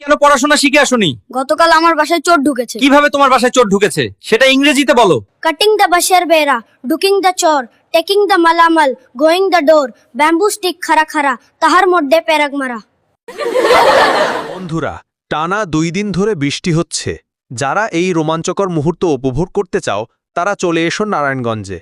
কেন পড়াশোনা শিখে আসোনি? গতকাল আমার বাসায় চোর ঢুকেছে। কীভাবে তোমার বাসায় চোর ঢুকেছে? সেটা ইংরেজিতে বলো। কাটিং দ্য বাশের বেড়া ডুকিং দ্য চোর টেকিং দ্য মালামাল going the door bamboo stick খারা খারা তাহার মধ্যে প্যারাগ মারা বন্ধুরা টানা দুই দিন ধরে বৃষ্টি হচ্ছে। যারা এই রোমাঞ্চকর মুহূর্ত উপভোগ করতে চাও তারা চলে এসো নারায়ণগঞ্জে।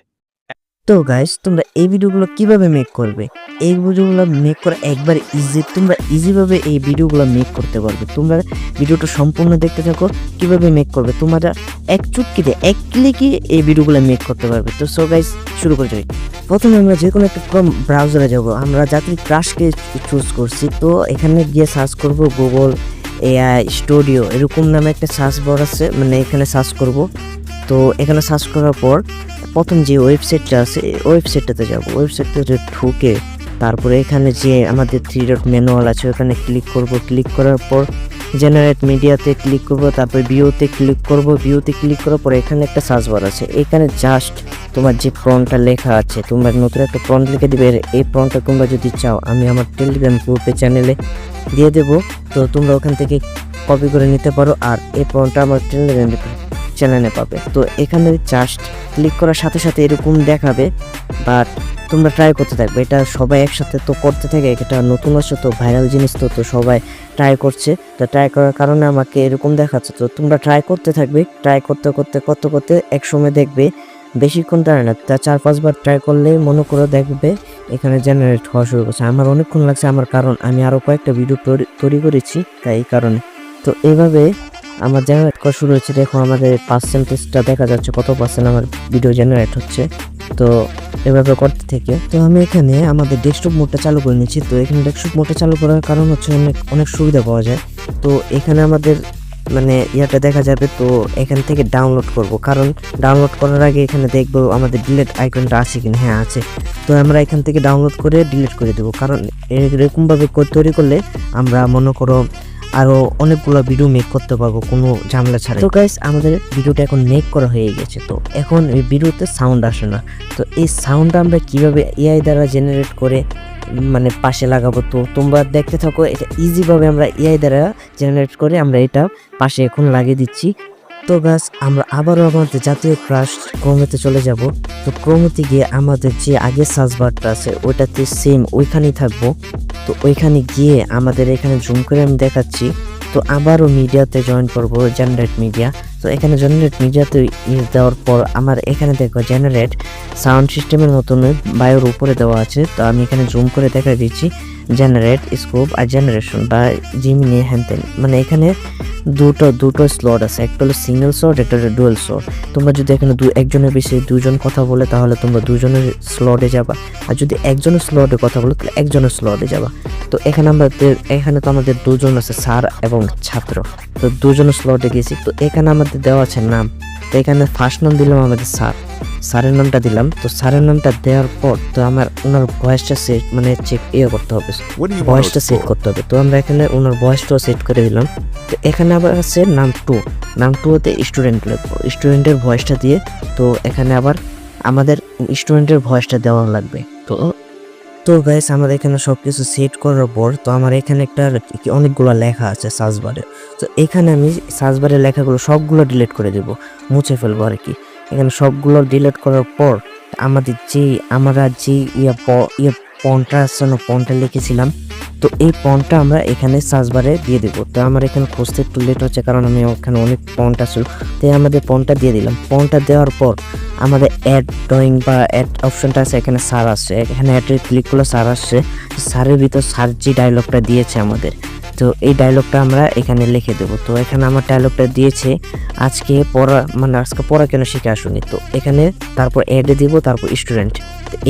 তো গাইস তোমরা এই ভিডিওগুলো কীভাবে মেক করবে? এই ভিডিওগুলো মেক করা একবার ইজি তোমরা ইজিভাবে এই ভিডিওগুলো মেক করতে পারবে। তোমরা ভিডিওটা সম্পূর্ণ দেখতে থাকো, কীভাবে মেক করবে? তোমরা এক চুটকিতে, এক ক্লিকে এই ভিডিওগুলো মেক করতে পারবে। তো সো গাইস শুরু করে যাই প্রথমে আমরা যে কোনো একটা ক্রম ব্রাউজারে যাব। আমরা যাত্রী ক্রাশকে চুজ করছি। তো এখানে গিয়ে সার্চ করব গুগল এআই স্টুডিও এরকম নামে একটা সার্চ বার আছে। মানে এখানে সার্চ করব। তো এখানে সার্চ করার পর প্রথম যে ওয়েবসাইটটা আছে ওয়েবসাইটটাতে যাব। ওয়েবসাইটটাতে ঢুকে তারপরে এখানে যে আমাদের থ্রি ডট ম্যানুয়াল আছে, ওখানে ক্লিক করব। ক্লিক করার পর জেনারেট মিডিয়াতে ক্লিক করব, তারপরে ভিউতে ক্লিক করব। ভিউতে ক্লিক করার পর এখানে একটা সার্চ বার আছে। এখানে জাস্ট তোমার যে ফ্রন্টটা লেখা আছে, তোমরা নতুন একটা ফ্রন্ট লিখে দিবে। এই ফ্রন্টটা তোমরা যদি চাও, আমি আমার টেলিগ্রাম গ্রুপে চ্যানেলে দিয়ে দেবো। তো তোমরা ওখান থেকে কপি করে নিতে পারো। আর এই ফ্রন্টটা আমার টেলিগ্রাম চ্যানেলে পাবে। তো এখানে জাস্ট ক্লিক করার সাথে সাথে এরকম দেখাবে বাট তোমরা ট্রাই করতে থাকবে। এটা সবাই একসাথে তো করতে থাকে, এটা নতুন আসছে তো ভাইরাল জিনিস তো তো সবাই ট্রাই করছে। তো ট্রাই করার কারণে আমাকে এরকম দেখাচ্ছে, তো তোমরা ট্রাই করতে থাকবে। ট্রাই করতে করতে করতে করতে এক সময় দেখবে, বেশিক্ষণ টানে না, তা চার পাঁচবার ট্রাই করলে মনে করে দেখবে এখানে জেনারেট হওয়া শুরু করছে। আমার অনেকক্ষণ লাগছে, আমার কারণ আমি আরও কয়েকটা ভিডিও তৈরি করেছি, তাই এই কারণে। তো এইভাবে আমার জেনারেট করা শুরু হয়েছে। দেখো, আমাদের পার্সেন্টেজটা দেখা যাচ্ছে কত পার্সেন্ট আমার ভিডিও জেনারেট হচ্ছে। তো এভাবে করতে থেকে। তো আমি এখানে আমাদের ডেস্কটপ মোডটা চালু করে নিচ্ছি। তো এখানে ডেস্কটপ মোডটা চালু করার কারণ হচ্ছে অনেক অনেক সুবিধা পাওয়া যায়। তো এখানে আমাদের মানে ইয়াটা দেখা যাবে, তো এখান থেকে ডাউনলোড করব। কারণ ডাউনলোড করার আগে এখানে দেখব আমাদের ডিলেট আইকনটা আছে কিনা। হ্যাঁ আছে। তো আমরা এখান থেকে ডাউনলোড করে ডিলিট করে দেবো। কারণ এরকমভাবে তৈরি করলে আমরা মনে করো আরও অনেকগুলো ভিডিও মেক করতে পারব, কোনো ঝামেলা ছাড়া তো গাইস আমাদের ভিডিওটা এখন মেক করা হয়ে গেছে। তো এখন এই ভিডিওতে সাউন্ড আসে না। তো এই সাউন্ডটা আমরা কীভাবে এআই দ্বারা জেনারেট করে মানে পাশে লাগাবো? তো তোমরা দেখতে থাকো, এটা ইজিভাবে আমরা এআই দ্বারা জেনারেট করে আমরা এটা পাশে এখন লাগিয়ে দিচ্ছি। তো গাছ, আমরা আবারও আমাদের জাতীয় ক্রাশ ক্রোমেতে চলে যাব। তো ক্রোমেতে গিয়ে আমাদের যে আগের সার্চ বারটা আছে, ওইটাতে সেম ওইখানেই থাকব। তো ওইখানে গিয়ে আমাদের এখানে জুম করে আমি দেখাচ্ছি। তো আবারও মিডিয়াতে জয়েন করব জেনারেট মিডিয়া তো এখানে জেনারেট মিডিয়াতে দেওয়ার পর আমার এখানে দেখো জেনারেট সাউন্ড সিস্টেমের মতন বায়োর উপরে দেওয়া আছে। তো আমি এখানে জুম করে দেখা দিচ্ছি জেনারেট স্কোপ আর জেনারেশন বা জিমিনি হ্যান্টেন মানে এখানে দুটো দুটো স্লট আছে। একটা হলো সিঙ্গেল স্লট একটা হলো ডুয়েল স্লট তোমরা যদি এখানে দু একজনের বেশি দুজন কথা বলে, তাহলে তোমরা দুজনের স্লটে যাবা। আর যদি একজনের স্লটে কথা বলো, তাহলে একজনের স্লটে যাবা। তো এখানে আমাদের এখানে তো আমাদের দুজন আছে, স্যার এবং ছাত্র। তো দুজনের স্লটে গেছি। তো এখানে আমাদের দেওয়া আছে নাম। তো এখানে ফার্স্ট নাম দিলাম আমাদের স্যার। স্যারের নামটা দিলাম। তো স্যারের নামটা দেওয়ার পর তো আমার ওনার ভয়েসটা সেট মানে চেক ইয়ে করতে হবে। ভয়েসটা সেট করতে হবে। তো আমরা এখানে ওনার ভয়েসটাও সেট করে দিলাম। তো এখানে আবার আছে নাম টু নাম টু টুতে স্টুডেন্ট লিখব স্টুডেন্টের ভয়েসটা দিয়ে তো এখানে আবার আমাদের স্টুডেন্টের ভয়েসটা দেওয়া লাগবে। তো তো গাইস আমাদের এখানে সব কিছু সেট করার পর তো আমার এখানে একটা অনেকগুলো লেখা আছে সার্চবারে তো এখানে আমি সার্চবারের লেখাগুলো সবগুলো ডিলিট করে দেবো মুছে ফেলব আর কি। এখানে সবগুলো ডিলিট করার পর আমাদের যে আমরা যে ইয়া ইয়ে পনটা আছে না পনটা লিখেছিলাম। তো এই পনটা আমরা এখানে সার্চবারে দিয়ে দেবো। তো আমার এখানে খুঁজতে একটু লেট হচ্ছে, কারণ আমি ওখানে অনেক পনটা ছিল। তাই আমাদের পনটা দিয়ে দিলাম। পনটা দেওয়ার পর আমাদের অ্যাড ড্রয়িং বা অ্যাড অপশনটা আছে, এখানে সার আসছে। এখানে অ্যাডে ক্লিক করলে সার আসছে। সারের ভিতর সার যে ডায়লগটা দিয়েছে আমাদের, তো এই ডায়লগটা আমরা এখানে লিখে দেবো। তো এখানে আমার ডায়লগটা দিয়েছে, আজকে পড়া মানে আজকে পড়া কেন শিখে আসুনি? তো এখানে তারপর অ্যাডে দিব, তারপর স্টুডেন্ট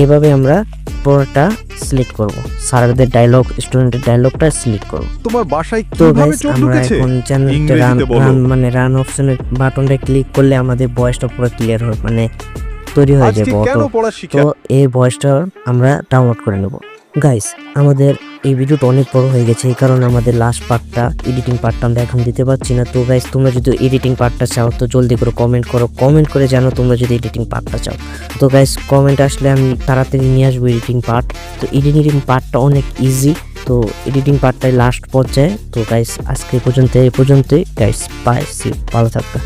এভাবে আমরা পড়াটা সিলেক্ট করব। স্যারদের ডায়লগ স্টুডেন্টের ডায়লগটা সিলেক্ট করব। তোমার বাসায় তো কীভাবে চোখ ঢুকেছে আমরা এখন চ্যানেলটা রান মানে রান অপশনের বাটনটা ক্লিক করলে আমাদের ভয়েসটা পুরো ক্লিয়ার হয় মানে তৈরি হয়ে যাবে তো এই ভয়েসটা আমরা ডাউনলোড করে নেব। গাইস আমাদের এই ভিডিওটা অনেক বড় হয়ে গেছে, এই কারণে আমাদের লাস্ট পার্টটা এডিটিং পার্টটা আমরা এখন দিতে পারছি না। তো গাইস তোমরা যদি এডিটিং পার্টটা চাও, তো জলদি করে কমেন্ট করো। কমেন্ট করে জানো তোমরা যদি এডিটিং পার্টটা চাও। তো গাইস কমেন্ট আসলে আমি তাড়াতাড়ি নিয়ে আসব এডিটিং পার্ট তো এডিটিং পার্টটা অনেক ইজি তো এডিটিং পার্টটাই লাস্ট পর্যায়ে। তো গাইস আজকে পর্যন্ত এই পর্যন্তই। গাইস বাই সি ভালো থাকবে।